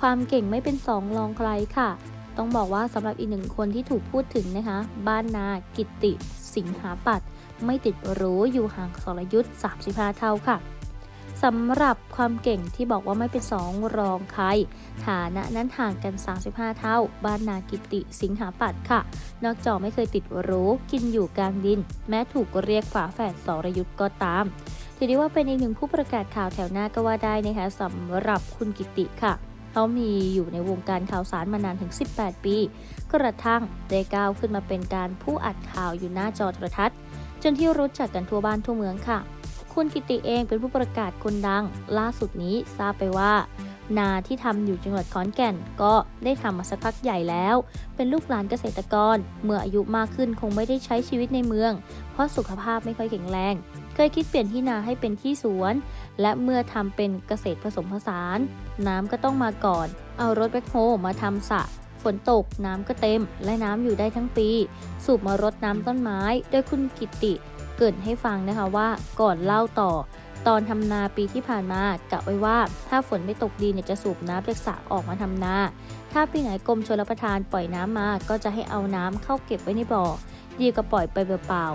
ความเก่งไม่เป็นสองรองใครค่ะ ต้องบอกว่าสำหรับอีกหนึ่งคนที่ถูกพูดถึงนะคะ บ้านนากิตติสิงหาปัตไม่ติดหรูอยู่ห่างสรยุทธ์35 เท่าค่ะสำหรับความเก่งที่บอกว่าไม่เป็นสองรองใคร ฐานะนั้นห่างกัน 35 เท่า บ้านนากิตติสิงหาปัตค่ะ นอกจอไม่เคยติดหรูกินอยู่กลางดิน แม้ถูกเรียกฝาแฝดสรยุทธ์ก็ตาม ถือได้ว่าเป็นอีกหนึ่งผู้ประกาศข่าวแถวหน้าก็ว่าได้นะคะสำหรับคุณกิติค่ะ เขามีอยู่ในวงการข่าวสารมานานถึง 18 ปี กระทั่งได้ก้าวขึ้นมาเป็นการผู้อัดข่าวอยู่หน้าจอโทรทัศน์ จนที่รู้จักกันทั่วบ้านทั่วเมืองค่ะ คุณกิติเองเป็นผู้ประกาศคนดัง ล่าสุดนี้ทราบไปว่า นาที่ทำอยู่จังหวัดขอนแก่น ก็ได้ทำมาสักพักใหญ่แล้ว เป็นลูกหลานเกษตรกร เมื่ออายุมากขึ้นคงไม่ได้ใช้ชีวิตในเมือง เพราะสุขภาพไม่ค่อยแข็งแรง เคยคิดเปลี่ยนที่นาให้เป็นที่สวน และเมื่อทำเป็นเกษตรผสมผสาน น้ำก็ต้องมาก่อน เอารถแบ็คโฮมาทำสระฝนตกน้ำก็เต็ม และน้ำอยู่ได้ทั้งปี สูบมารดน้ำต้นไม้ โดยคุณกิติเกรินให้ฟังนะคะว่าก่อนเล่าต่อ ตอนทำนาปีที่ผ่านมากะไว้ว่า ถ้าฝนไม่ตกดีเนี่ยจะสูบน้ำจากสระออกมาทำนา ถ้าปีไหนกรมชลประทานปล่อยน้ำมา ก็จะให้เอาน้ำเข้าเก็บไว้ในบ่อดีกว่าปล่อยไปเปล่า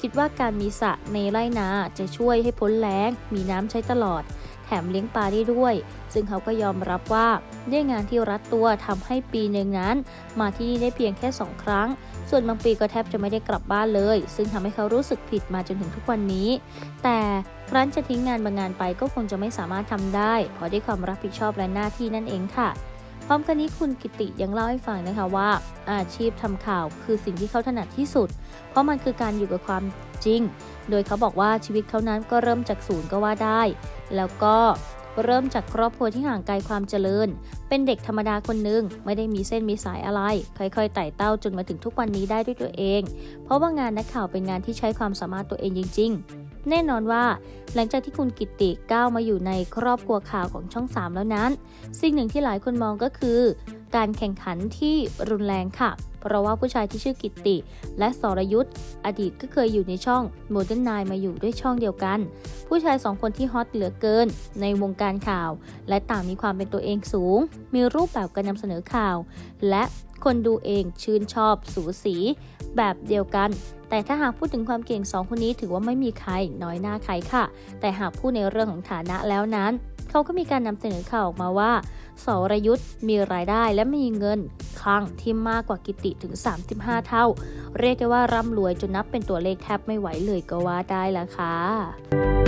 คิดว่าการมีสระในไร่นาจะช่วยให้พ้นแล้ง มีน้ำใช้ตลอด แถมเลี้ยงปลาได้ด้วย ซึ่งเขาก็ยอมรับว่าด้งานที่รัดตัวทำให้ปีหนึ่งนั้น มาที่นี่ได้เพียงแค่2ครั้ง ส่วนบางปีก็แทบจะไม่ได้กลับบ้านเลย ซึ่งทำให้เขารู้สึกผิดมาจนถึงทุกวันนี้ แต่ครั้นจะทิ้งงานบางงานไปก็คงจะไม่สามารถทำได้ เพราะด้วยความรับผิดชอบและหน้าที่นั่นเองค่ะ พร้อมกันนี้คุณกิติยังเล่าให้ฟังนะคะว่า อาชีพทำข่าวคือสิ่งที่เขาถนัดที่สุด เพราะมันคือการอยู่กับความจริง โดยเขาบอกว่าชีวิตเขานั้นก็เริ่มจากศูนย์ก็ว่าได้ แล้วก็เริ่มจากครอบครัวที่ห่างไกลความเจริญ เป็นเด็กธรรมดาคนหนึ่งไม่ได้มีเส้นมีสายอะไร ค่อยๆไต่เต้าจนมาถึงทุกวันนี้ได้ด้วยตัวเอง เพราะว่างานนักข่าวเป็นงานที่ใช้ความสามารถตัวเองจริง ๆ แน่นอนว่า หลังจากที่คุณกิติก้าวมาอยู่ในครอบครัวข่าวของช่อง 3 แล้วนั้น สิ่งหนึ่งที่หลายคนมองก็คือ การแข่งขันที่รุนแรงค่ะ เพราะว่าผู้ชายที่ชื่อกิติ และสรยุทธ์อดีตก็เคยอยู่ในช่อง Modern n i มาอยู่ด้วยช่องเดียวกัน ผู้ชายสองคนที่ฮอตเหลือเกิน ในวงการข่าว และต่างมีความเป็นตัวเองสูง มีรูปแบบการนำเสนอข่าว และคนดูเองชื่นชอบสูสี แบบเดียวกัน แต่ถ้าหากพูดถึงความเก่งสองคนนี้ถือว่าไม่มีใครน้อยหน้าใครค่ะ แต่หากพูดในเรื่องของฐานะแล้วนั้น เขาก็มีการนำเสนอข่าวออกมาว่าสรยุทธ์มีรายได้และมีเงินคลังที่มากกว่ากิติถึง 35 เท่า เรียกได้ว่าร่ำรวยจนนับเป็นตัวเลขแทบไม่ไหวเลยก็ว่าได้ละค่ะ